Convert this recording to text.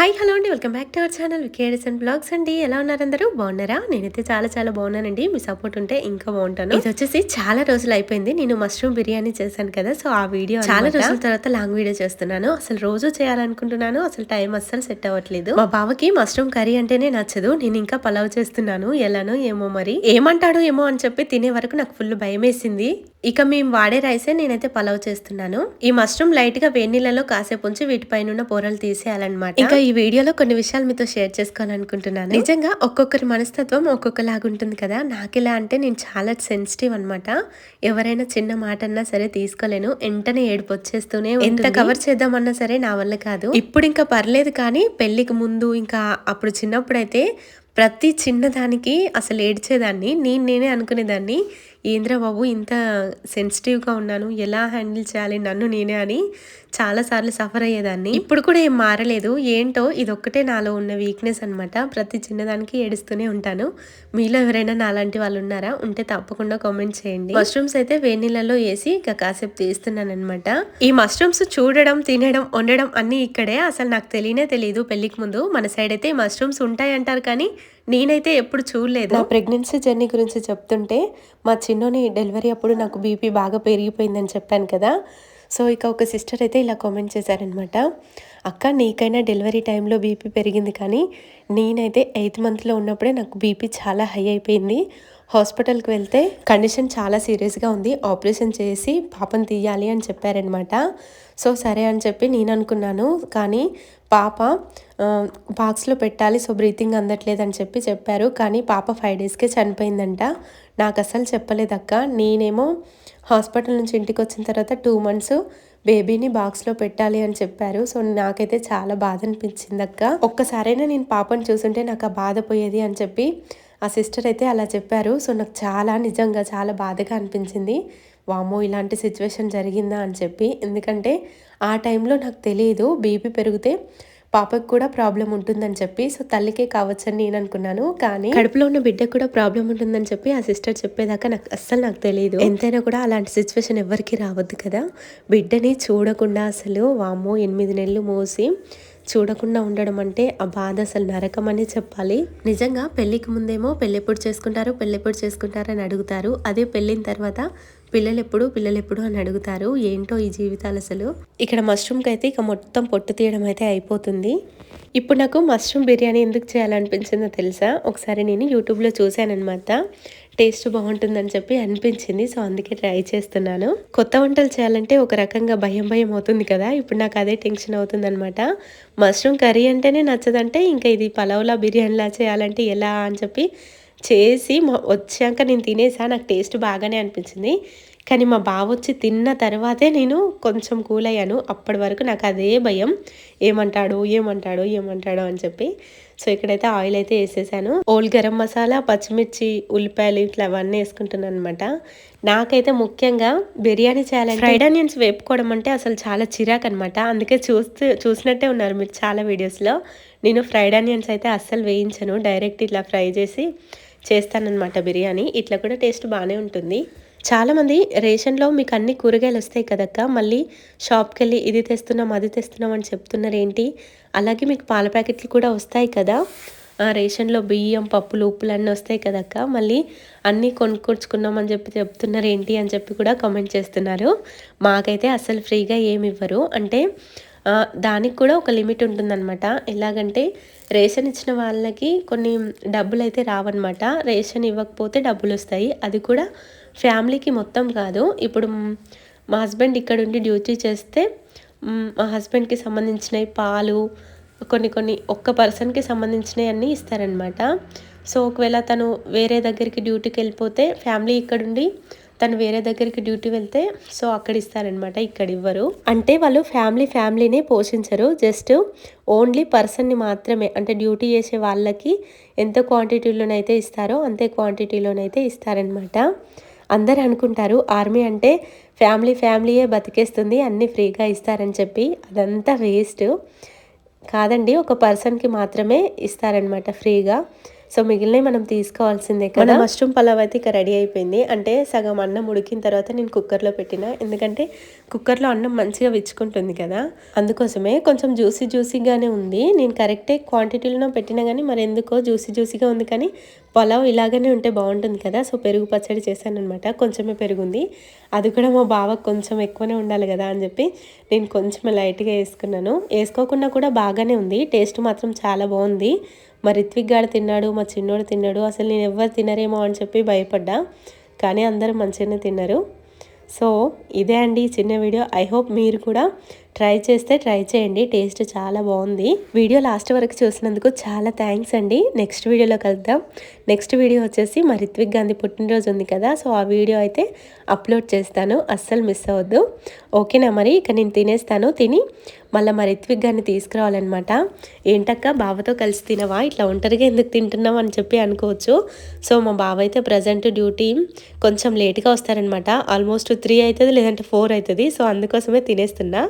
Hi hello అండి. Welcome back to our channel వికేడస్ and blogs అండి. ఎలా ఉన్నారు అందరూ? బాగున్నారా? నేనైతే చాలా చాలా బాగున్నానండి. మీ సపోర్ట్ ఉంటే ఇంకా బాగుంటాను. ఇది వచ్చేసి చాలా రోజులు అయిపోయింది. నేను మష్రూమ్ బిర్యానీ చేశాను కదా సో ఆ వీడియో చాలా రోజుల తర్వాత లాంగ్ వీడియో చేస్తున్నాను. అసలు రోజు చేయాలనుకుంటున్నాను. అసలు టైం అస్సలు సెట్ అవ్వట్లేదు. మా బావకి మష్రూమ్ కర్రీ అంటేనే నచ్చదు. నేను ఇంకా పలావ్ చేస్తున్నాను. ఎలానో ఏమో మరి. ఏమంటాడో ఏమో అని చెప్పి తినే వరకు నాకు ఫుల్ భయం వేసింది ఇక మేము వాడే రైసే నేనైతే పలావ్ చేస్తున్నాను. ఈ మష్రూమ్ లైట్గా వేడి నీళ్ళలో కాసేపు ఉంచి వీటిపైన ఉన్న పొరలు తీసేయాలన్నమాట. ఇంకా ఈ వీడియోలో కొన్ని విషయాలు మీతో షేర్ చేసుకోవాలనుకుంటున్నాను. నిజంగా ఒక్కొక్కరి మనస్తత్వం ఒక్కొక్కలాగా ఉంటుంది కదా. నాకెలా అంటే నేను చాలా సెన్సిటివ్ అన్నమాట. ఎవరైనా చిన్న మాట అన్నా సరే తీసుకోలేను. వెంటనే ఏడుపు వచ్చేస్తూనే ఎంత కవర్ చేద్దామన్నా సరే నా వల్ల కాదు. ఇప్పుడు ఇంకా పర్లేదు కానీ పెళ్ళికి ముందు ఇంకా అప్పుడు చిన్నప్పుడైతే ప్రతి చిన్నదానికి అసలు ఏడ్చేదాన్ని. నేను నేనే అనుకునేదాన్ని. ఏంద్రా బాబు ఇంత సెన్సిటివ్గా ఉన్నాను ఎలా హ్యాండిల్ చేయాలి నన్ను నేనే అని చాలాసార్లు సఫర్ అయ్యేదాన్ని. ఇప్పుడు కూడా ఏం మారలేదు. ఏంటో ఇదొక్కటే నాలో ఉన్న వీక్నెస్ అనమాట ప్రతి చిన్నదానికి ఏడుస్తూనే ఉంటాను. మీలో ఎవరైనా నాలాంటి వాళ్ళు ఉన్నారా ఉంటే తప్పకుండా కామెంట్ చేయండి. మష్రూమ్స్ అయితే వేడి నీళ్ళలో వేసి ఇక కాసేపు తీస్తున్నాను అనమాట ఈ మష్రూమ్స్ చూడడం తినడం వండడం అన్నీ ఇక్కడే. అసలు నాకు తెలియనే తెలియదు పెళ్ళికి ముందు మన సైడ్ అయితే మష్రూమ్స్ ఉంటాయి అంటారు కానీ నేనైతే ఎప్పుడు చూడలేదు. నా ప్రెగ్నెన్సీ జర్నీ గురించి చెప్తుంటే మా చిన్నోని డెలివరీ అప్పుడు నాకు బీపీ బాగా పెరిగిపోయిందని చెప్పాను కదా. సో ఇక ఒక సిస్టర్ అయితే ఇలా కామెంట్ చేశారనమాట అక్క నీకైనా డెలివరీ టైంలో బీపీ పెరిగింది కానీ నేనైతే ఎయిత్ మంత్లో ఉన్నప్పుడే నాకు బీపీ చాలా హై అయిపోయింది. హాస్పిటల్కి వెళ్తే కండిషన్ చాలా సీరియస్గా ఉంది. ఆపరేషన్ చేసి పాపను తీయాలి అని చెప్పారనమాట. సో సరే అని చెప్పి నేను అనుకున్నాను. కానీ పాప బాక్స్లో పెట్టాలి సో బ్రీతింగ్ అందట్లేదు అని చెప్పి చెప్పారు. కానీ పాప ఫైవ్ డేస్కే చనిపోయిందంట. నాకు అసలు చెప్పలేదక్క నేనేమో హాస్పిటల్ నుంచి ఇంటికి వచ్చిన తర్వాత టూ మంత్స్ బేబీని బాక్స్లో పెట్టాలి అని చెప్పారు. సో నాకైతే చాలా బాధ అనిపించింది అక్క. ఒక్కసారైనా నేను పాపను చూసుంటే నాకు ఆ బాధ పోయేది అని చెప్పి ఆ సిస్టర్ అయితే అలా చెప్పారు. సో నాకు చాలా నిజంగా చాలా బాధగా అనిపించింది. వామో ఇలాంటి సిచ్యువేషన్ జరిగిందా అని చెప్పి. ఎందుకంటే ఆ టైంలో నాకు తెలియదు బీపీ పెరిగితే పాపకు కూడా ప్రాబ్లం ఉంటుందని చెప్పి. సో తల్లికే కావచ్చని నేను అనుకున్నాను. కానీ కడుపులో ఉన్న బిడ్డకు కూడా ప్రాబ్లం ఉంటుందని చెప్పి ఆ సిస్టర్ చెప్పేదాకా నాకు అస్సలు నాకు తెలియదు ఎంతైనా కూడా అలాంటి సిచ్యువేషన్ ఎవరికి రావద్దు కదా. బిడ్డని చూడకుండా అసలు వామ్మో ఎనిమిది నెలలు మోసి చూడకుండా ఉండడం అంటే ఆ బాధ అసలు నరకం అని చెప్పాలి. నిజంగా పెళ్ళికి ముందేమో పెళ్ళెప్పుడు చేసుకుంటారు పెళ్ళెప్పుడు చేసుకుంటారు అని అడుగుతారు. అదే పెళ్ళిన తర్వాత పిల్లలు ఎప్పుడు పిల్లలు ఎప్పుడు అని అడుగుతారు. ఏంటో ఈ జీవితాలు అసలు? ఇక్కడ మష్రూమ్కి అయితే ఇక మొత్తం పొట్టు తీయడం అయితే అయిపోతుంది. ఇప్పుడు నాకు మష్రూమ్ బిర్యానీ ఎందుకు చేయాలనిపించిందో తెలుసా? ఒకసారి నేను యూట్యూబ్లో చూశానమాట టేస్ట్ బాగుంటుందని చెప్పి అనిపించింది సో అందుకే ట్రై చేస్తున్నాను. కొత్త వంటలు చేయాలంటే ఒక రకంగా భయం భయం అవుతుంది కదా? ఇప్పుడు నాకు అదే టెన్షన్ అవుతుంది అనమాట మష్రూమ్ కర్రీ అంటేనే నచ్చదంటే ఇంకా ఇది పలావ్లా బిర్యానీలా చేయాలంటే ఎలా అని చెప్పి చేసి వచ్చాక నేను తినేసా. నాకు టేస్ట్ బాగానే అనిపించింది. కానీ మా బావ వచ్చి తిన్న తర్వాతే నేను కొంచెం కూల్ అయ్యాను. అప్పటి వరకు నాకు అదే భయం. ఏమంటాడు ఏమంటాడు ఏమంటాడు అని చెప్పి. సో ఇక్కడైతే ఆయిల్ అయితే వేసేసాను. ఓల్డ్ గరం మసాలా పచ్చిమిర్చి ఉల్లిపాయలు ఇట్లా అవన్నీ వేసుకుంటున్నాను అనమాట నాకైతే ముఖ్యంగా బిర్యానీ చేయాలంటే ఫ్రైడ్ ఆనియన్స్ వేపుకోవడం అంటే అసలు చాలా చిరాకు అనమాట అందుకే చూస్తూ చూసినట్టే ఉన్నారు మీరు చాలా వీడియోస్లో. నేను ఫ్రైడ్ ఆనియన్స్ అయితే అస్సలు వేయించను. డైరెక్ట్ ఇట్లా ఫ్రై చేసి చేస్తానన్నమాట బిర్యానీ. ఇట్లా కూడా టేస్ట్ బాగానే ఉంటుంది. చాలామంది రేషన్లో మీకు అన్ని కూరగాయలు వస్తాయి కదక్క? మళ్ళీ షాప్కి వెళ్ళి ఇది తెస్తున్నాం అది తెస్తున్నాం అని చెప్తున్నారు ఏంటి అలాగే మీకు పాల ప్యాకెట్లు కూడా వస్తాయి కదా? రేషన్లో బియ్యం పప్పులు ఉప్పులు అన్నీ వస్తాయి కదక్క? మళ్ళీ అన్నీ కొనుక్కొచ్చుకున్నామని చెప్పి చెప్తున్నారు ఏంటి అని చెప్పి కూడా కామెంట్ చేస్తున్నారు. మాకైతే అసలు ఫ్రీగా ఏమి ఇవ్వరు. అంటే దానికి కూడా ఒక లిమిట్ ఉంటుందన్నమాట. ఎలాగంటే రేషన్ ఇచ్చిన వాళ్ళకి కొన్ని డబ్బులు అయితే రావన్నమాట. రేషన్ ఇవ్వకపోతే డబ్బులు వస్తాయి అది కూడా ఫ్యామిలీకి మొత్తం కాదు. ఇప్పుడు మా హస్బెండ్ ఇక్కడ ఉండి డ్యూటీ చేస్తే మా హస్బెండ్కి సంబంధించినవి పాలు కొన్ని కొన్ని ఒక్క పర్సన్కి సంబంధించినవి అన్నీ ఇస్తారనమాట సో ఒకవేళ తను వేరే దగ్గరికి డ్యూటీకి వెళ్ళిపోతే ఫ్యామిలీ ఇక్కడుండి తను వేరే దగ్గరికి డ్యూటీ వెళ్తే సో అక్కడ ఇస్తారనమాట ఇక్కడ ఇవ్వరు. అంటే వాళ్ళు ఫ్యామిలీ ఫ్యామిలీనే పోషించరు. జస్ట్ ఓన్లీ పర్సన్ని మాత్రమే అంటే డ్యూటీ చేసే వాళ్ళకి ఎంత క్వాంటిటీలోనైతే ఇస్తారో అంతే క్వాంటిటీలోనైతే ఇస్తారనమాట అందరు అనుకుంటారు ఆర్మీ అంటే ఫ్యామిలీ ఫ్యామిలీయే బతికేస్తుంది అన్నీ ఫ్రీగా ఇస్తారని చెప్పి. అదంతా వేస్ట్ కాదండి ఒక పర్సన్కి మాత్రమే ఇస్తారనమాట ఫ్రీగా సో మిగిలినవి మనం తీసుకోవాల్సిందే కదా. మష్రూమ్ పలావ్ అయితే ఇక రెడీ అయిపోయింది. అంటే సగం అన్నం ఉడికిన తర్వాత నేను కుక్కర్లో పెట్టిన. ఎందుకంటే కుక్కర్లో అన్నం మంచిగా విచ్చుకుంటుంది కదా. అందుకోసమే కొంచెం జ్యూసీ జ్యూసీగానే ఉంది. నేను కరెక్టే క్వాంటిటీలో పెట్టినా కానీ మరి ఎందుకో జ్యూసీ జ్యూసీగా ఉంది కానీ పలావ్ ఇలాగనే ఉంటే బాగుంటుంది కదా. సో పెరుగు పచ్చడి చేశాను అనమాట కొంచెమే పెరుగుంది. అది కూడా మా బావకు కొంచెం ఎక్కువనే ఉండాలి కదా అని చెప్పి నేను కొంచెం లైట్గా వేసుకున్నాను. వేసుకోకుండా కూడా బాగానే ఉంది. టేస్ట్ మాత్రం చాలా బాగుంది. మా రిత్విక్ గాడు తిన్నాడు మా చిన్నోడు తిన్నాడు అసలు నేను ఎవరు తినరేమో అని చెప్పి భయపడ్డా. కానీ అందరూ మంచిగానే తిన్నారు. సో ఇదే అండి చిన్న వీడియో. ఐ హోప్ మీరు కూడా ట్రై చేస్తే ట్రై చేయండి. టేస్ట్ చాలా బాగుంది. వీడియో లాస్ట్ వరకు చూసినందుకు చాలా థ్యాంక్స్ అండి. నెక్స్ట్ వీడియోలో కలుద్దాం. నెక్స్ట్ వీడియో వచ్చేసి మా రిత్విక్ గాంధీ పుట్టినరోజు ఉంది కదా సో ఆ వీడియో అయితే అప్లోడ్ చేస్తాను. అస్సలు మిస్ అవ్వద్దు. ఓకేనా మరి? ఇక నేను తినేస్తాను. తిని మళ్ళీ మా రిత్విక్ గారిని తీసుకురావాలన్నమాట. ఏంటక్క బావతో కలిసి తినవా? ఇట్లా ఒంటరిగా ఎందుకు తింటున్నావు అని చెప్పి అనుకోవచ్చు. సో మా బావ అయితే ప్రజెంట్ డ్యూటీ కొంచెం లేట్గా వస్తారనమాట ఆల్మోస్ట్ త్రీ అవుతుంది లేదంటే ఫోర్ అవుతుంది. సో అందుకోసమే తినేస్తున్నా.